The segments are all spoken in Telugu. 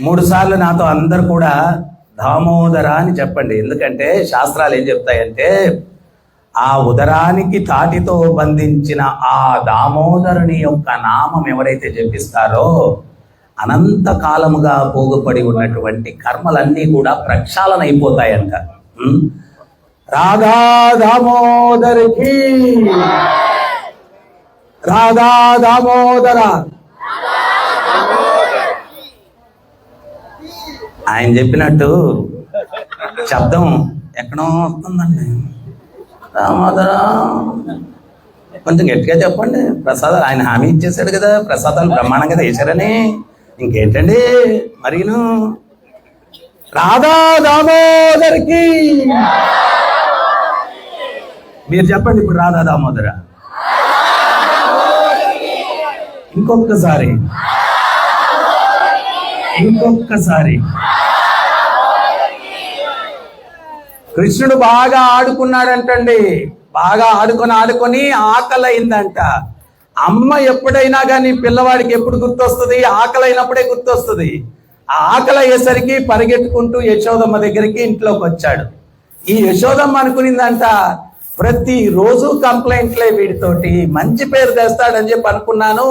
మూడు సార్లు నాతో అందరు కూడా దామోదర అని చెప్పండి. ఎందుకంటే శాస్త్రాలు ఏం చెప్తాయంటే ఆ ఉదరానికి తాటితో బంధించిన ఆ దామోదరుని యొక్క నామం ఎవరైతే జపిస్తారో అనంత కాలముగా పోగుపడి ఉన్నటువంటి కర్మలన్నీ కూడా ప్రక్షాళన అయిపోతాయంట. రాధా దామోదరికి. రాధా దామోదర. ఆయన చెప్పినట్టు శబ్దం ఎక్కడో వస్తుందండి. రామాదరా కొంచెం గట్టిగా చెప్పండి. ప్రసాదాలు ఆయన హామీ ఇచ్చేసాడు కదా. ప్రసాదాలు బ్రహ్మాండంగా చేశారని ఇంకేంటండి? మరిను. రాధా దామోదరికి. మీరు చెప్పండి ఇప్పుడు రాధా దామోదర. ఇంకొకసారి ఇంకొకసారి కృష్ణుడు బాగా ఆడుకున్నాడంటండి. బాగా ఆడుకొని ఆడుకొని ఆకలి అయిందంట అమ్మ ఎప్పుడైనా కానీ పిల్లవాడికి ఎప్పుడు గుర్తొస్తుంది? ఆకలి అయినప్పుడే గుర్తొస్తుంది ఆకలి అయ్యేసరికి పరిగెట్టుకుంటూ యశోదమ్మ దగ్గరికి ఇంట్లోకి వచ్చాడు. ఈ యశోదమ్మ అనుకునిందంట ప్రతిరోజు కంప్లైంట్లే వీడితోటి. మంచి పేరు తెస్తాడని చెప్పి అనుకున్నాను.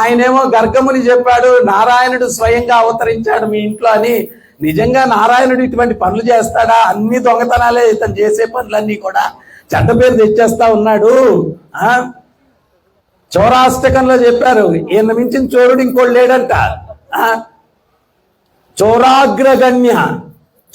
ఆయనేమో గర్గముని చెప్పాడు నారాయణుడు స్వయంగా అవతరించాడు మీ ఇంట్లో అని నిజంగా నారాయణుడు ఇటువంటి పనులు చేస్తాడా? అన్ని దొంగతనాలే ఇతను చేసే పనులన్నీ కూడా చెడ్డ పేరు తెచ్చేస్తా ఉన్నాడు. ఆ? చౌరాష్టకంలో చెప్పారు ఈయన మించిన చోరుడు ఇంకోటి లేడంట. ఆ? చోరాగ్రగణ్య.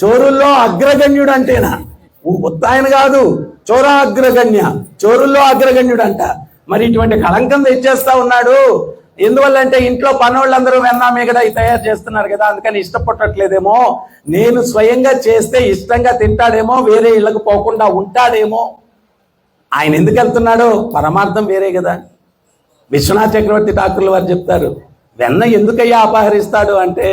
చోరుల్లో అగ్రగణ్యుడు అంటేనా ఉత్తాయన కాదు చోరాగ్రగణ్య. చోరుల్లో అగ్రగణ్యుడు అంట మరి ఇటువంటి కళంకం తెచ్చేస్తా ఉన్నాడు. ఎందువల్ల అంటే ఇంట్లో పనోళ్ళందరూ వెన్నా మిగతా తయారు చేస్తున్నారు కదా అందుకని ఇష్టపడట్లేదేమో నేను స్వయంగా చేస్తే ఇష్టంగా తింటాడేమో వేరే ఇళ్ళకు పోకుండా ఉంటాడేమో. ఆయన ఎందుకు వెళ్తున్నాడో పరమార్థం వేరే కదా. విశ్వనాథ చక్రవర్తి ఠాకూర్ల వారు చెప్తారు వెన్న ఎందుకయ్యా అపహరిస్తాడు? అంటే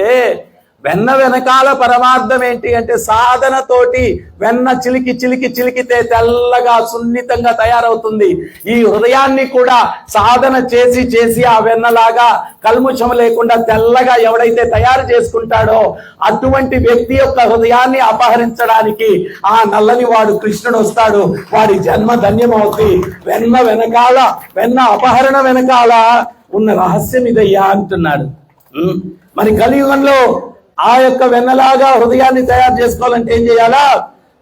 వెన్న వెనకాల పరమార్థం ఏంటి అంటే సాధనతోటి వెన్న చిలికి చిలికి చిలికితే తెల్లగా సున్నితంగా తయారవుతుంది. ఈ హృదయాన్ని కూడా సాధన చేసి చేసి ఆ వెన్నలాగా కల్ముషం లేకుండా తెల్లగా ఎవడైతే తయారు చేసుకుంటాడో అటువంటి వ్యక్తి యొక్క హృదయాన్ని అపహరించడానికి ఆ నల్లని వాడు కృష్ణుడు వస్తాడు. వాడి జన్మ ధన్యమవుతుంది. వెన్న వెనకాల వెన్న అపహరణ వెనకాల ఉన్న రహస్యం ఇదయ్యా అంటున్నాడు. మరి కలియుగంలో ఆ యొక్క వెన్నలాగా హృదయాన్ని తయారు చేసుకోవాలంటే ఏం చేయాలా?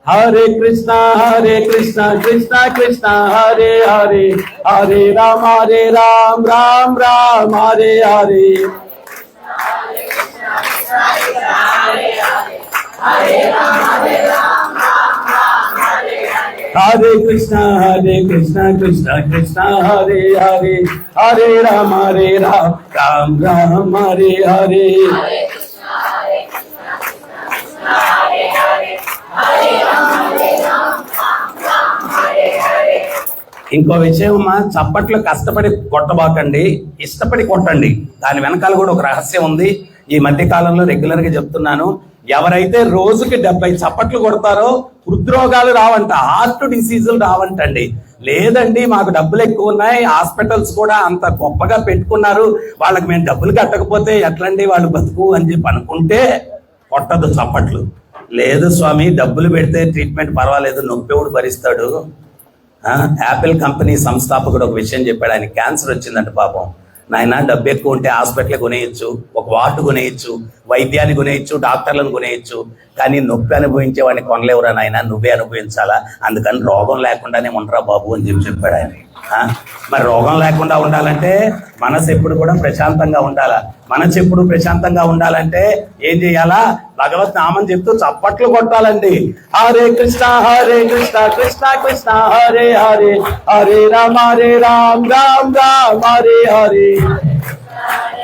హరే కృష్ణ హరే కృష్ణ కృష్ణ కృష్ణ హరే హరే హరే రామ హరే రామ్ రామ్ రామ్ హరే హరే. హరే కృష్ణ హరే కృష్ణ కృష్ణ కృష్ణ హరే హరే హరే రామ హరే రామ్ రామ్ రామ్ హరే హరే. ఇంకో విషయం అమ్మా చప్పట్లు కష్టపడి కొట్టబాకండి ఇష్టపడి కొట్టండి. దాని వెనకాల కూడా ఒక రహస్యం ఉంది. ఈ మధ్య కాలంలో రెగ్యులర్గా చెప్తున్నాను ఎవరైతే రోజుకి డెబ్బై చప్పట్లు కొడతారో హృద్రోగాలు రావంట హార్ట్ డిసీజులు రావంటండి. లేదండి మాకు డబ్బులు ఎక్కువ ఉన్నాయి హాస్పిటల్స్ కూడా అంత గొప్పగా పెట్టుకున్నారు వాళ్ళకి మేము డబ్బులు కట్టకపోతే ఎట్లండి వాళ్ళు బతుకు అని చెప్పి అనుకుంటే కొట్టదు చప్పట్లు. లేదు స్వామి డబ్బులు పెడితే ట్రీట్మెంట్ పర్వాలేదు నొప్పివుడు భరిస్తాడు. యాపిల్ కంపెనీ సంస్థాపకుడు ఒక విషయం చెప్పాడు. ఆయన క్యాన్సర్ వచ్చిందంట పాపం. నాయన డబ్బు ఎక్కువ ఉంటే హాస్పిటల్ కొనేయచ్చు ఒక వార్డు కొనేయచ్చు వైద్యాన్ని కొనేయచ్చు డాక్టర్లను కొనేయచ్చు. కానీ నొప్పి అనుభవించే వాడిని కొనలేవురా నాయన నువ్వే అనుభవించాలా? అందుకని రోగం లేకుండానే ఉండరా బాబు అని చెప్పి చెప్పాడు ఆయన. మరి రోగం లేకుండా ఉండాలంటే మనసు ఎప్పుడు కూడా ప్రశాంతంగా ఉండాలా? మనసు ఎప్పుడు ప్రశాంతంగా ఉండాలంటే ఏం చేయాలా? భగవత్ నామం చెప్తూ చప్పట్లు కొట్టాలండి. హరే కృష్ణ హరే కృష్ణ కృష్ణ కృష్ణ హరే హరే. హరే రామ హరే రామ్ రామ్ రామ్ హరే హరే హరే.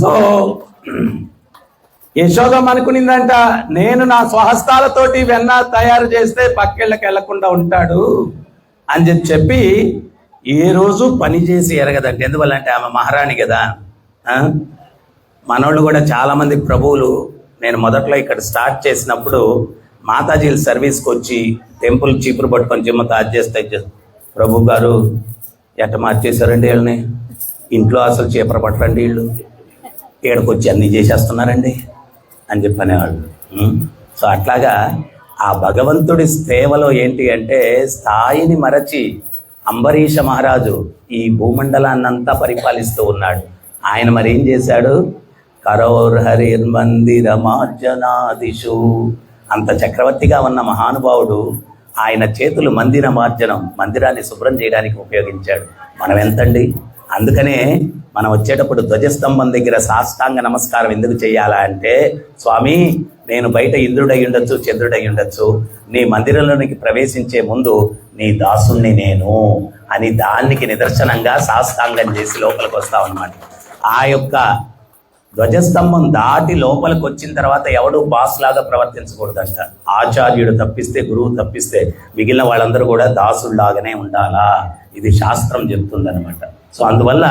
సో యశోదం అనుకునిందంట నేను నా స్వహస్తాలతోటి వెన్న తయారు చేస్తే పక్కెళ్ళకి వెళ్ళకుండా ఉంటాడు అని చెప్పి చెప్పి ఏ రోజు పని చేసి ఎరగదంటే. ఎందువల్లంటే ఆమె మహారాణి కదా. మనోళ్ళు కూడా చాలా మంది ప్రభువులు నేను మొదట్లో ఇక్కడ స్టార్ట్ చేసినప్పుడు మాతాజీల సర్వీస్కి వచ్చి టెంపుల్ చీపురు పట్టుకొని జిమ్మ తాజ్ చేస్తే ప్రభు గారు ఎట్ట మార్చేశారండి వీళ్ళని? ఇంట్లో అసలు చీపర పట్టరండి వీళ్ళు. ఇక్కడికి వచ్చి అన్నీ చేసేస్తున్నారండి అని చెప్పి అనేవాళ్ళు సో అట్లాగా ఆ భగవంతుడి సేవలో ఏంటి అంటే స్థాయిని మరచి అంబరీష మహారాజు ఈ భూమండలాన్నంతా పరిపాలిస్తూ ఉన్నాడు. ఆయన మరి ఏం చేశాడు? కరోర్ హరిర్ మందిరమార్జనాదిషు అంత చక్రవర్తిగా ఉన్న మహానుభావుడు ఆయన చేతులు మందిర మార్జనం మందిరాన్ని శుభ్రం చేయడానికి ఉపయోగించాడు. మనం ఎంతండి అందుకనే మనం వచ్చేటప్పుడు ధ్వజస్తంభం దగ్గర సాష్టాంగ నమస్కారం ఎందుకు చేయాలా అంటే స్వామి నేను బయట ఇంద్రుడై ఉండొచ్చు చంద్రుడై ఉండొచ్చు. నీ మందిరంలోనికి ప్రవేశించే ముందు నీ దాసుణ్ణి నేను అని దానికి నిదర్శనంగా సాష్టాంగం చేసి లోపలికి వస్తాం అనమాట ఆ యొక్క ధ్వజస్తంభం దాటి లోపలికి వచ్చిన తర్వాత ఎవడు బాస్ లాగా ప్రవర్తించకూడదంట. ఆచార్యుడు తప్పిస్తే గురువు తప్పిస్తే మిగిలిన వాళ్ళందరూ కూడా దాసుల్లాగానే ఉండాలా? ఇది శాస్త్రం చెప్తుందనమాట సో అందువల్ల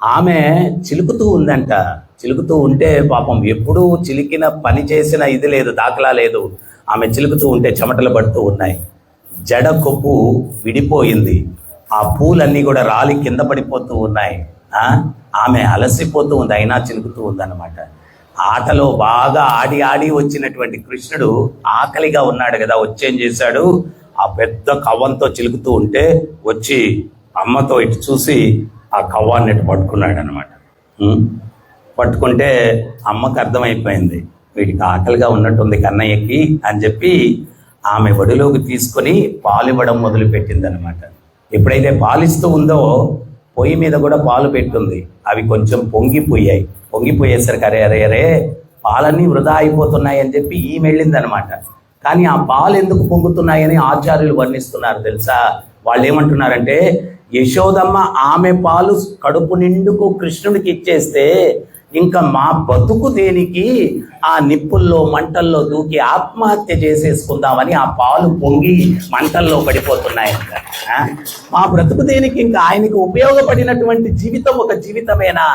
ఆమె చిలుకుతూ ఉందంట. చిలుకుతూ ఉంటే పాపం ఎప్పుడూ చిలికిన పని చేసిన ఇది లేదు దాఖలా లేదు. ఆమె చిలుకుతూ ఉంటే చెమటలు పడుతూ ఉన్నాయి. జడ కొప్పు విడిపోయింది. ఆ పూలన్నీ కూడా రాలి కింద పడిపోతూ ఉన్నాయి. ఆమె అలసిపోతూ ఉంది అయినా చిలుకుతూ ఉందన్నమాట. ఆటలో బాగా ఆడి ఆడి వచ్చినటువంటి కృష్ణుడు ఆకలిగా ఉన్నాడు కదా వచ్చేం చేశాడు? ఆ పెద్ద కవ్వంతో చిలుకుతూ ఉంటే వచ్చి అమ్మతో ఇటు చూసి ఆ కవ్వాన్ని ఇటు పట్టుకున్నాడు అనమాట పట్టుకుంటే అమ్మకు అర్థమైపోయింది. వీడికి ఆకలిగా ఉన్నట్టుంది కన్నయ్యకి అని చెప్పి ఆమె ఒడిలోకి తీసుకొని పాలు ఇవ్వడం మొదలుపెట్టింది అనమాట ఎప్పుడైతే పాలిస్తూ ఉందో పొయ్యి మీద కూడా పాలు పెట్టుంది. అవి కొంచెం పొంగిపోయాయి. పొంగిపోయేసరికి అరే అరే అరే పాలన్నీ వృధా అయిపోతున్నాయి అని చెప్పి ఈమె వెళ్ళిందనమాట కానీ ఆ పాలు ఎందుకు పొంగుతున్నాయని ఆచార్యులు వర్ణిస్తున్నారు తెలుసా? వాళ్ళు ఏమంటున్నారంటే యశోదమ్మ ఆమె పాలు కడుపు నిండుకు కృష్ణుడికి ఇచ్చేస్తే ఇంకా మా బతుకు దేనికి? ఆ నిప్పుల్లో మంటల్లో దూకి ఆత్మహత్య చేసేసుకుందామని ఆ పాలు పొంగి మంటల్లో పడిపోతున్నాయి. ఆ? మా బ్రతుకు దేనికి? ఇంకా ఆయనకి ఉపయోగపడినటువంటి జీవితం ఒక జీవితమేనా?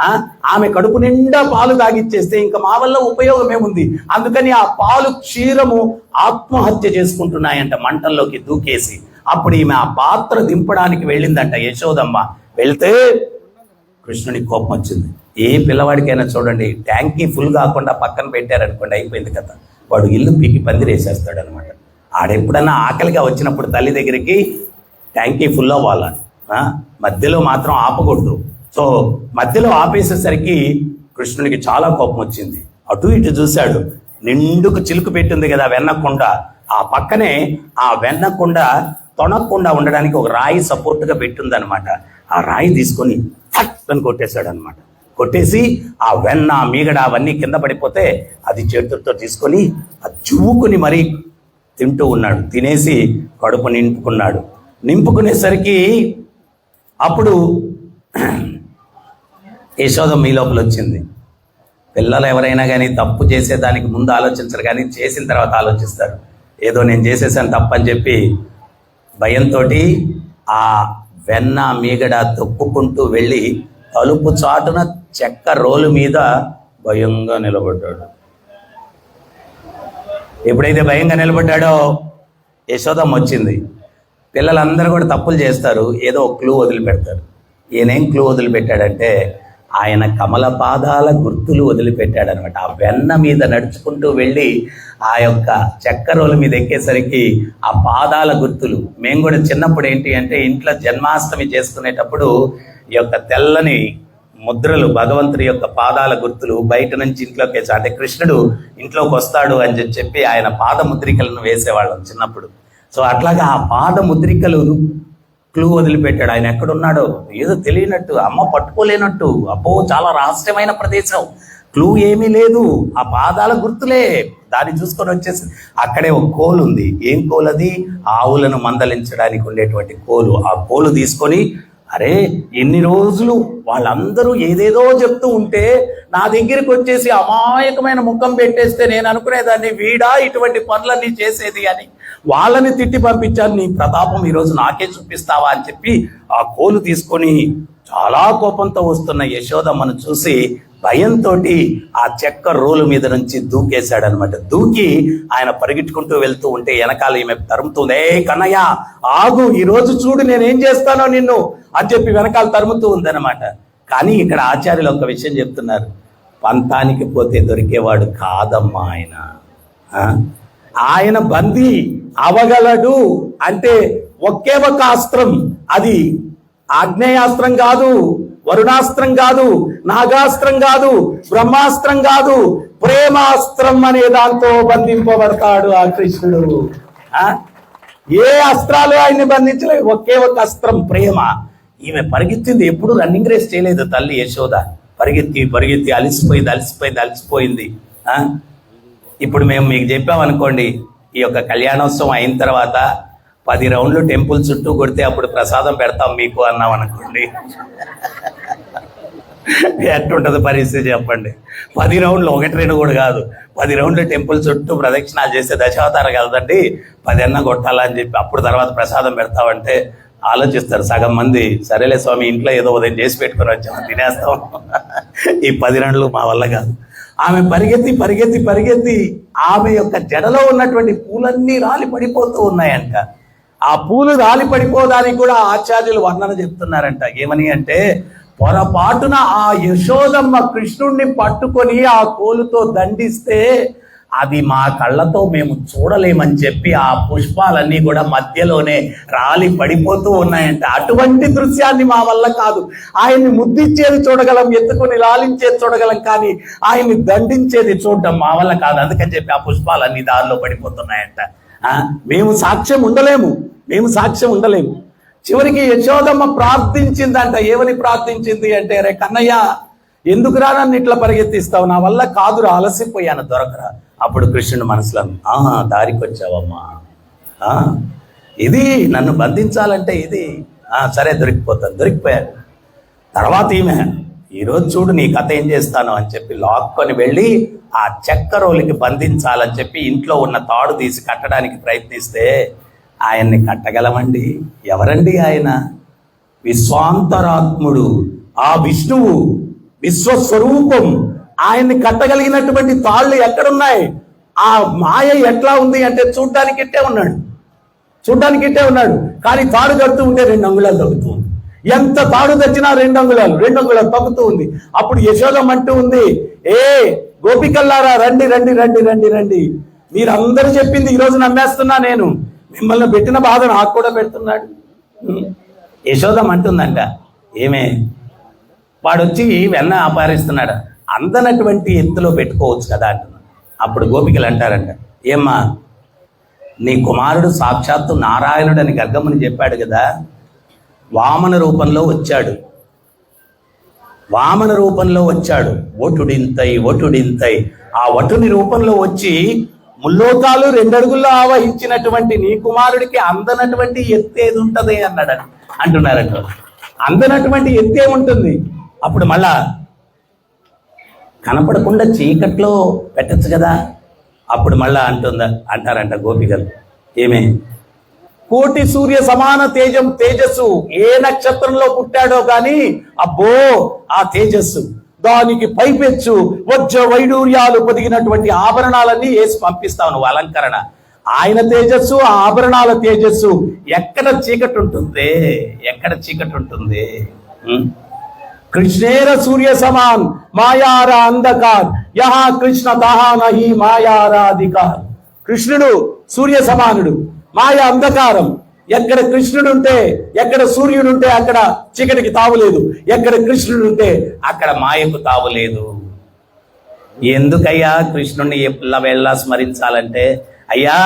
ఆ? ఆమె కడుపు నిండా పాలు తాగిచ్చేస్తే ఇంకా మా వల్ల ఉపయోగమే ఉంది అందుకని ఆ పాలు క్షీరము ఆత్మహత్య చేసుకుంటున్నాయంట మంటల్లోకి దూకేసి. అప్పుడు ఈమె ఆ పాత్ర దింపడానికి వెళ్ళిందంట యశోదమ్మ. వెళ్తే కృష్ణుడికి కోపం వచ్చింది. ఏ పిల్లవాడికైనా చూడండి ట్యాంకీ ఫుల్ కాకుండా పక్కన పెట్టారనుకోండి అయిపోయింది కదా వాడు ఇల్లు పీకి పందిరేసేస్తాడు అనమాట ఆడెప్పుడన్నా ఆకలిగా వచ్చినప్పుడు తల్లి దగ్గరికి ట్యాంకీ ఫుల్ అవ్వాలని మధ్యలో మాత్రం ఆపకూడదు. సో మధ్యలో ఆపేసేసరికి కృష్ణుడికి చాలా కోపం వచ్చింది. అటు ఇటు చూశాడు. నిండుకు చిలుకు పెట్టింది కదా వెన్నకుండా. ఆ పక్కనే ఆ వెన్నకుండా తొణకుండా ఉండడానికి ఒక రాయి సపోర్ట్గా పెట్టిందనమాట. ఆ రాయి తీసుకొని ఫట్ అని కొట్టేశాడు అనమాట కొట్టేసి ఆ వెన్న మీగడ అవన్నీ కింద పడిపోతే అది చేతులతో తీసుకొని ఆ చువ్వుకుని మరీ తింటూ ఉన్నాడు. తినేసి కడుపు నింపుకున్నాడు. నింపుకునేసరికి అప్పుడు యశోదం మీ లోపల వచ్చింది. పిల్లలు ఎవరైనా కానీ తప్పు చేసేదానికి ముందు ఆలోచించరు కానీ చేసిన తర్వాత ఆలోచిస్తారు. ఏదో నేను చేసేసాను తప్పని చెప్పి భయంతో ఆ వెన్న మీగడ తొక్కుకుంటూ వెళ్ళి తలుపు చాటున చెక్క రోలు మీద భయంగా నిలబడ్డాడు. ఎప్పుడైతే భయంగా నిలబడ్డాడో యశోదమ్మ వచ్చింది. పిల్లలందరూ కూడా తప్పులు చేస్తారు. ఏదో క్లూ వదిలిపెడతారు. ఈయనేం క్లూ వదిలిపెట్టాడంటే ఆయన కమల పాదాల గుర్తులు వదిలిపెట్టాడనమాట. ఆ వెన్న మీద నడుచుకుంటూ వెళ్ళి ఆ యొక్క చక్కరోల మీద ఎక్కేసరికి ఆ పాదాల గుర్తులు. మేము కూడా చిన్నప్పుడు ఏంటి అంటే ఇంట్లో జన్మాష్టమి చేసుకునేటప్పుడు ఈ యొక్క తెల్లని ముద్రలు భగవంతుడి యొక్క పాదాల గుర్తులు బయట నుంచి ఇంట్లోకి వేసి అంటే కృష్ణుడు ఇంట్లోకి వస్తాడు అని చెప్పి చెప్పి ఆయన పాద ముద్రికలను వేసేవాళ్ళం చిన్నప్పుడు. సో అట్లాగా ఆ పాద ముద్రికలు క్లూ వదిలిపెట్టాడు. ఆయన ఎక్కడున్నాడో ఏదో తెలియనట్టు అమ్మ పట్టుకోలేనట్టు. అబ్బో చాలా రహస్యమైన ప్రదేశం. క్లూ ఏమీ లేదు. ఆ పాదాల గుర్తులే. దాన్ని చూసుకొని వచ్చేసి అక్కడే ఒక కోలు ఉంది. ఏం కోలు అది ఆవులను మందలించడానికి ఉండేటువంటి కోలు. ఆ కోలు తీసుకొని అరే ఎన్ని రోజులు వాళ్ళందరూ ఏదేదో చెప్తూ ఉంటే నా దగ్గరికి వచ్చేసి అమాయకమైన ముఖం పెట్టేస్తే నేను అనుకునేదాన్ని వీడా ఇటువంటి పనులన్నీ చేసేది అని వాళ్ళని తిట్టి పంపించాను నీ ప్రతాపం ఈరోజు నాకే చూపిస్తావా అని చెప్పి ఆ కోలు తీసుకొని చాలా కోపంతో వస్తున్న యశోదమ్మను చూసి భయంతో ఆ చెక్క రోలు మీద నుంచి దూకేశాడు అనమాట దూకి ఆయన పరిగెట్టుకుంటూ వెళ్తూ ఉంటే వెనకాల ఈమె తరుముతుంది ఏ కన్నయ్య ఆగు ఈ రోజు చూడు నేనేం చేస్తానో నిన్ను అని చెప్పి వెనకాల తరుముతూ ఉందన్నమాట. కానీ ఇక్కడ ఆచార్యులు ఒక విషయం చెప్తున్నారు పంతానికి పోతే దొరికేవాడు కాదమ్మా ఆయన. ఆయన బందీ అవగలడు అంటే ఒకే ఒక అస్త్రం అది ఆగ్నేయాస్త్రం కాదు వరుణాస్త్రం కాదు నాగాస్త్రం కాదు బ్రహ్మాస్త్రం కాదు ప్రేమాస్త్రం అనే దాంతో బంధింపబడతాడు ఆ కృష్ణుడు. ఏ అస్త్రాలు ఆయన్ని బంధించలేదు ఒకే ఒక అస్త్రం ప్రేమ. ఈమె పరిగెత్తింది ఎప్పుడు? రన్నింగ్ రేస్ చేయలేదు తల్లి యశోద. పరిగెత్తి పరిగెత్తి అలసిపోయింది అలసిపోయింది అలసిపోయింది. ఇప్పుడు మేము మీకు చెప్పామనుకోండి ఈ యొక్క కళ్యాణోత్సవం అయిన తర్వాత పది రౌండ్లు టెంపుల్ చుట్టూ కొడితే అప్పుడు ప్రసాదం పెడతాం మీకు అన్నాం అనుకోండి. ఎట్టుంటుంది పరిస్థితి చెప్పండి. పది రౌండ్లు ఒకటి రెండు కూడా కాదు. పది రౌండ్లు టెంపుల్ చుట్టూ ప్రదక్షిణాలు చేస్తే దశావతారం కలదండి పది అన్న కొట్టాలని చెప్పి అప్పుడు తర్వాత ప్రసాదం పెడతామంటే ఆలోచిస్తారు. సగం మంది సరేలే స్వామి ఇంట్లో ఏదో ఉదయం చేసి పెట్టుకొని వచ్చాము తినేస్తాం. ఈ పది రౌండ్లు మా వల్ల కాదు. ఆమె పరిగెత్తి పరిగెత్తి పరిగెత్తి ఆమె యొక్క జడలో ఉన్నటువంటి పూలన్నీ రాలి పడిపోతూ ఉన్నాయంట. ఆ పూలు రాలి పడిపోవడానికి కూడా ఆచార్యులు వర్ణన చెప్తున్నారంట. ఏమని అంటే పొరపాటున ఆ యశోదమ్మ కృష్ణుణ్ణి పట్టుకొని ఆ కోలుతో దండిస్తే అది మా కళ్ళతో మేము చూడలేమని చెప్పి ఆ పుష్పాలన్నీ కూడా మధ్యలోనే రాలి పడిపోతూ ఉన్నాయంట. అటువంటి దృశ్యాన్ని మా వల్ల కాదు. ఆయన్ని ముద్దిచ్చేది చూడగలం ఎత్తుకొని లాలించేది చూడగలం కానీ ఆయన్ని దండించేది చూడడం మా వల్ల కాదు. అందుకని చెప్పి ఆ పుష్పాలన్నీ దారిలో పడిపోతున్నాయంట. మేము సాక్ష్యం ఉండలేము. మేము సాక్ష్యం ఉండలేము. చివరికి యశోదమ్మ ప్రార్థించిందంట. ఏమని ప్రార్థించింది అంటే రే కన్నయ్య ఎందుకురా నన్ను ఇట్లా పరిగెత్తిస్తావు? నా వల్ల కాదురా అలసిపోయాను దొరకరా. అప్పుడు కృష్ణుడు మనసులో ఆహా దారికి వచ్చావమ్మా ఇది నన్ను బంధించాలంటే ఇది సరే దొరికిపోతాను దొరికిపోయాను. తర్వాత ఈమె ఈరోజు చూడు నీ కథ ఏం చేస్తాను అని చెప్పి లాక్కొని వెళ్ళి ఆ చక్కరోలికి బంధించాలని చెప్పి ఇంట్లో ఉన్న తాడు తీసి కట్టడానికి ప్రయత్నిస్తే ఆయన్ని కట్టగలమండి. ఎవరండి ఆయన? విశ్వాంతరాత్ముడు. ఆ విష్ణువు విశ్వస్వరూపం. ఆయన్ని కట్టగలిగినటువంటి తాళ్ళు ఎక్కడున్నాయి? ఆ మాయ ఎట్లా ఉంది అంటే చూడ్డానికి ఇట్టే ఉన్నాడు. చూడ్డానికి ఇట్టే ఉన్నాడు. కానీ తాడు కడుతూ ఉంటే రెండు అంగుళాలు తగ్గుతూ ఉంది. ఎంత తాడు తెచ్చినా రెండు అంగుళాలు రెండు అంగుళాలు తగ్గుతూ ఉంది. అప్పుడు యశోదం అంటూ ఉంది ఏ గోపికల్లారా రండి రండి రండి రండి రండి. మీరందరూ చెప్పింది ఈరోజు నమ్మేస్తున్నా నేను. మిమ్మల్ని పెట్టిన బాధ నాకు కూడా పెడుతున్నాడు. యశోదం అంటుందంట ఏమే వాడు వచ్చి వెన్న అపారిస్తున్నాడు అందనటువంటి ఎత్తులో పెట్టుకోవచ్చు కదా అంటున్నాడు. అప్పుడు గోపికలు అంటారంట ఏమ్మా నీ కుమారుడు సాక్షాత్తు నారాయణుడు అని గర్గమ్మని చెప్పాడు కదా. వామన రూపంలో వచ్చాడు. వామన రూపంలో వచ్చాడు. ఒటుడింతై ఒటుడింతై. ఆ వటుని రూపంలో వచ్చి ముల్లోకాలు రెండడుగుల్లో ఆవహించినటువంటి నీ కుమారుడికి అందనటువంటి ఎత్తేది ఉంటది అన్నాడు. అంటున్నారంట. అందనటువంటి ఎత్తే ఉంటుంది అప్పుడు మళ్ళా కనపడకుండా చీకట్లో పెట్టచ్చు కదా? అప్పుడు మళ్ళా అంటుందా అంటారంట గోపికలు. ఏమే? కోటి సూర్య సమాన తేజం తేజస్సు ఏ నక్షత్రంలో పుట్టాడో గాని అబ్బో ఆ తేజస్సు దానికి పైపెచ్చు. వజ్ర వైడూర్యాలు పొదిగినటువంటి ఆభరణాలన్నీ వేసి పంపిస్తాను అలంకరణ. ఆయన తేజస్సు ఆ ఆభరణాల తేజస్సు. ఎక్కడ చీకటి ఉంటుంది ఎక్కడ చీకటి ఉంటుంది కృష్ణేర సూర్య సమాన్ మాయారా అంధకార్. యహా కృష్ణ తహా నహి మాయారాధికార్. కృష్ణుడు సూర్య సమానుడు. మాయ అంధకారం. ఎక్కడ కృష్ణుడు ఉంటే ఎక్కడ సూర్యుడు ఉంటే అక్కడ చీకటికి తావులేదు. ఎక్కడ కృష్ణుడు ఉంటే అక్కడ మాయకు తావులేదు. ఎందుకయ్యా కృష్ణుడిని ఎల్లవేళలా స్మరించాలంటే? అయ్యా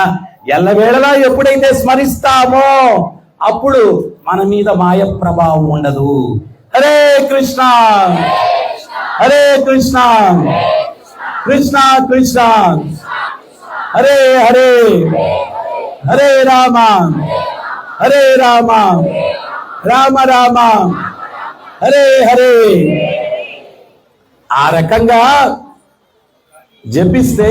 ఎల్లవేళలా ఎప్పుడైతే స్మరిస్తామో అప్పుడు మన మీద మాయ ప్రభావం ఉండదు. హరే కృష్ణ! హరే కృష్ణ! కృష్ణ కృష్ణ! హరే హరే! హరే రామ హరే రామ రామ రామ హరే హరే. ఆ రకంగా జపిస్తే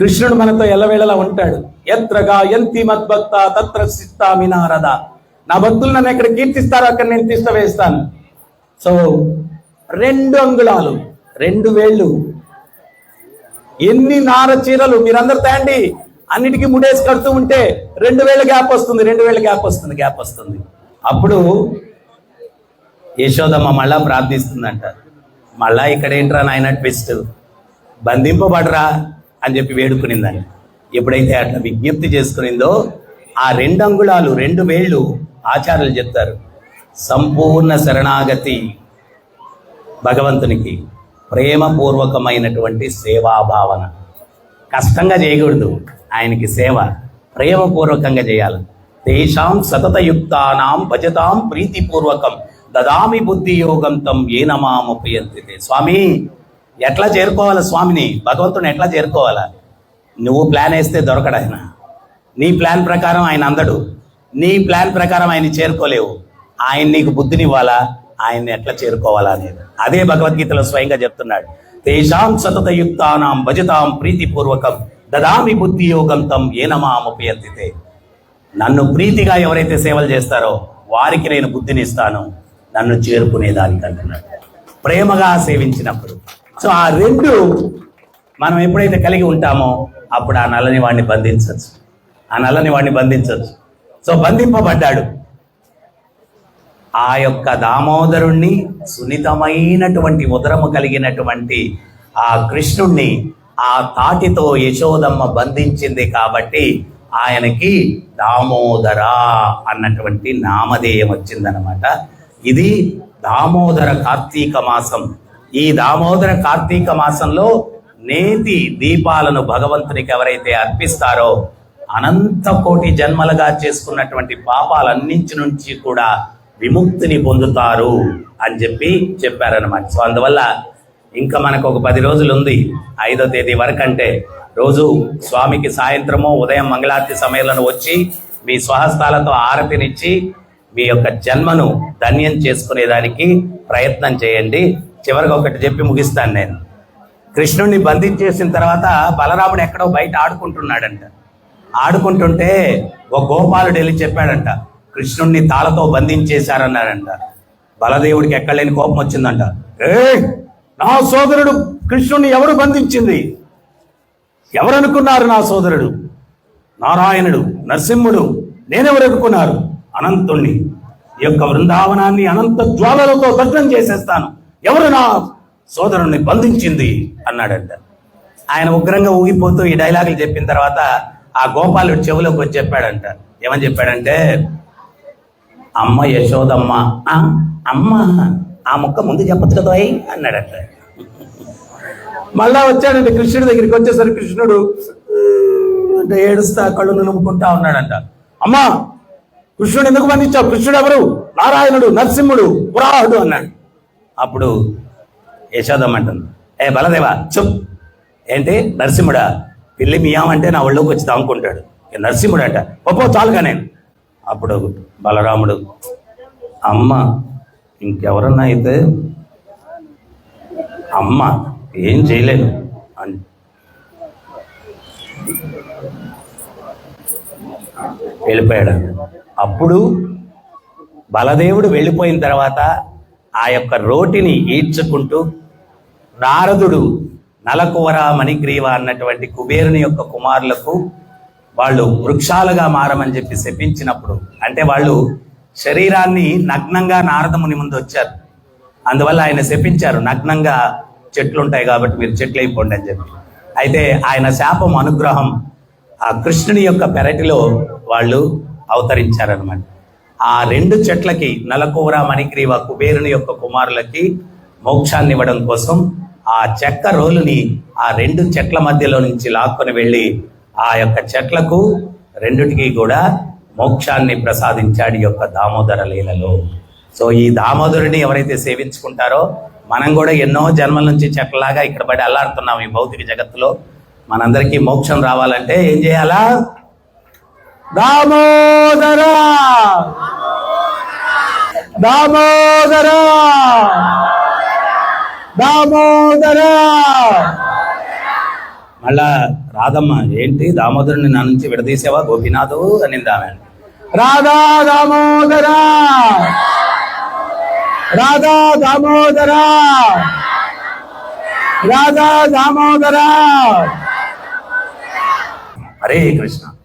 కృష్ణుడు మనతో ఎల్లవేళలా ఉంటాడు. ఎత్రగా ఎంతి మద్భక్త తత్ర సిత్తామి నారద నా భక్తులు నన్ను ఎక్కడ కీర్తిస్తారో అక్కడ నేను తిష్ట వేస్తాను. సో రెండు అంగుళాలు రెండు వేళ్ళు. ఎన్ని నార చీరలు? మీరందరు తేండి. అన్నిటికీ ముడేసి కడుతూ ఉంటే రెండు వేల గ్యాప్ వస్తుంది రెండు వేల గ్యాప్ వస్తుంది గ్యాప్ వస్తుంది. అప్పుడు యశోదమ్మ మళ్ళా ప్రార్థిస్తుందంట. మళ్ళా ఇక్కడ ఏంట్రా నాయన ట్విస్ట్? బంధింపబడరా అని చెప్పి వేడుకునిందని ఎప్పుడైతే అట్లా విజ్ఞప్తి చేసుకునిందో ఆ రెండు అంగుళాలు రెండు వేళ్ళు ఆచార్యులు చెప్తారు. సంపూర్ణ శరణాగతి భగవంతునికి ప్రేమపూర్వకమైనటువంటి సేవాభావన. కష్టంగా చేయకూడదు. ఆయనకి సేవ ప్రేమపూర్వకంగా చేయాలి. తేషాం సతతయుక్తానాం భజతాం ప్రీతిపూర్వకం. దదామి బుద్ధి యోగంతం ఏనమాముపయంతితే స్వామి ఎట్లా చేరుకోవాలి స్వామిని? భగవంతుని ఎట్లా చేరుకోవాలా? నువ్వు ప్లాన్ వేస్తే దొరకడు ఆయన. నీ ప్లాన్ ప్రకారం ఆయన అందడు. నీ ప్లాన్ ప్రకారం ఆయన చేరుకోలేవు. ఆయన నీకు బుద్ధినివ్వాలా? ఆయన్ని ఎట్లా చేరుకోవాలా అనేది. అదే భగవద్గీతలో స్వయంగా చెప్తున్నాడు. తేషాం సతతయుక్తానాం భజతాం ప్రీతిపూర్వకం. దదామి బుద్ధి యోగం ఏనమాముపయంతితే. నన్ను ప్రీతిగా ఎవరైతే సేవలు చేస్తారో వారికి నేను బుద్ధిని ఇస్తాను నన్ను చేరుకునేదానికి అంటున్నాడు. ప్రేమగా సేవించినప్పుడు. సో ఆ రెండు మనం ఎప్పుడైతే కలిగి ఉంటామో అప్పుడు ఆ నల్లని వాడిని బంధించవచ్చు ఆ నల్లని వాడిని బంధించవచ్చు సో బంధింపబడ్డాడు. ఆ యొక్క దామోదరుణ్ణి సున్నితమైనటువంటి ఉదరము కలిగినటువంటి ఆ కృష్ణుణ్ణి ఆ తాటితో యశోదమ్మ బంధించింది కాబట్టి ఆయనకి దామోదర అన్నటువంటి నామధేయం వచ్చిందనమాట ఇది దామోదర కార్తీక మాసం. ఈ దామోదర కార్తీక మాసంలో నేతి దీపాలను భగవంతునికి ఎవరైతే అర్పిస్తారో అనంత కోటి జన్మలుగా చేసుకున్నటువంటి పాపాలన్నింటి నుంచి కూడా విముక్తిని పొందుతారు అని చెప్పి చెప్పారనమాట సో అందువల్ల ఇంకా మనకు ఒక పది రోజులు ఉంది ఐదో తేదీ వరకు అంటే రోజు స్వామికి సాయంత్రము ఉదయం మంగళార్తి సమయంలో వచ్చి మీ స్వహస్తాలతో ఆరతినిచ్చి మీ యొక్క జన్మను ధన్యం చేసుకునేదానికి ప్రయత్నం చేయండి. చివరికి ఒకటి చెప్పి ముగిస్తాను నేను. కృష్ణుడిని బంధించేసిన తర్వాత బలరాముడు ఎక్కడో బయట ఆడుకుంటున్నాడంట. ఆడుకుంటుంటే ఒక గోపాలుడు వెళ్ళి చెప్పాడంట కృష్ణుడిని తాళతో బంధించేశారన్నాడంట. బలదేవుడికి ఎక్కడలేని కోపం వచ్చిందంట. ఏ నా సోదరుడు కృష్ణుడిని ఎవరు బంధించింది? ఎవరనుకున్నారు నా సోదరుడు? నారాయణుడు నరసింహుడు నేనెవరనుకున్నారు అనంతుణ్ణి. ఈ యొక్క బృందావనాన్ని అనంత జ్వాలలతో దగ్ధం చేసేస్తాను. ఎవరు నా సోదరుణ్ణి బంధించింది? అన్నాడంట. ఆయన ఉగ్రంగా ఊగిపోతూ ఈ డైలాగులు చెప్పిన తర్వాత ఆ గోపాలుడు చెవులోకి వచ్చి చెప్పాడంట. ఏమని చెప్పాడంటే అమ్మ యశోదమ్మ అమ్మ ఆ మొక్క ముందు చెప్పచ్చు కదా అన్నాడు అట్లా మళ్ళా వచ్చాడంటే కృష్ణుడి దగ్గరికి. వచ్చేసరికి కృష్ణుడు అంటే ఏడుస్తా కళ్ళు నులుముకుంటా ఉన్నాడంట. అమ్మా కృష్ణుడు ఎందుకు బంధించావు కృష్ణుడు ఎవరు? నారాయణుడు నరసింహుడు పురాహుడు అన్నాడు. అప్పుడు యశోదమ్మ అంటుంది ఏ బలదేవా చెప్ ఏంటి? నరసింహుడా పిల్లి మియామంటే నా ఒళ్ళోకి వచ్చి తాముకుంటాడు నరసింహుడు అంట పప్పో చాలుగా నేను. అప్పుడు బలరాముడు అమ్మ ఇంకెవరన్నా అయితే అమ్మ ఏం చేయలేదు. అని వెళ్ళిపోయాడు. అప్పుడు బలదేవుడు వెళ్ళిపోయిన తర్వాత ఆ యొక్క రోటిని ఈడ్చుకుంటూ నారదుడు నలకువర మణిగ్రీవ అన్నటువంటి కుబేరుని యొక్క కుమారులకు వాళ్ళు వృక్షాలుగా మారమని చెప్పి శపించినప్పుడు అంటే వాళ్ళు శరీరాన్ని నగ్నంగా నారదముని ముందు వచ్చారు. అందువల్ల ఆయన శపించారు నగ్నంగా చెట్లు ఉంటాయి కాబట్టి మీరు చెట్లు అయిపోండి అని చెప్పి. అయితే ఆయన శాపం అనుగ్రహం ఆ కృష్ణుని యొక్క పెరటిలో వాళ్ళు అవతరించారనమాట ఆ రెండు చెట్లకి నలకూర మణిగ్రీవ కుబేరుని యొక్క కుమారులకి మోక్షాన్ని ఇవ్వడం కోసం ఆ చెక్క రోలుని ఆ రెండు చెట్ల మధ్యలో నుంచి లాక్కొని వెళ్ళి ఆ యొక్క చెట్లకు రెండుటికి కూడా మోక్షాన్ని ప్రసాదించాడు ఈ యొక్క దామోదర లీలలో. సో ఈ దామోదరుని ఎవరైతే సేవించుకుంటారో మనం కూడా ఎన్నో జన్మల నుంచి చెక్కలాగా ఇక్కడ పడి అల్లాడుతున్నాం ఈ భౌతిక జగత్తులో. మనందరికీ మోక్షం రావాలంటే ఏం చేయాలా? దామోదర! దామోదర! దామోదర! మళ్ళా రాధమ్మ ఏంటి? దామోదరుని నా నుంచి విడదీసావా? గోపినాథు అని ఆమె. రాధా దామోదర. రాధా దామోదర. రాధా దామోదర. హరే కృష్ణ.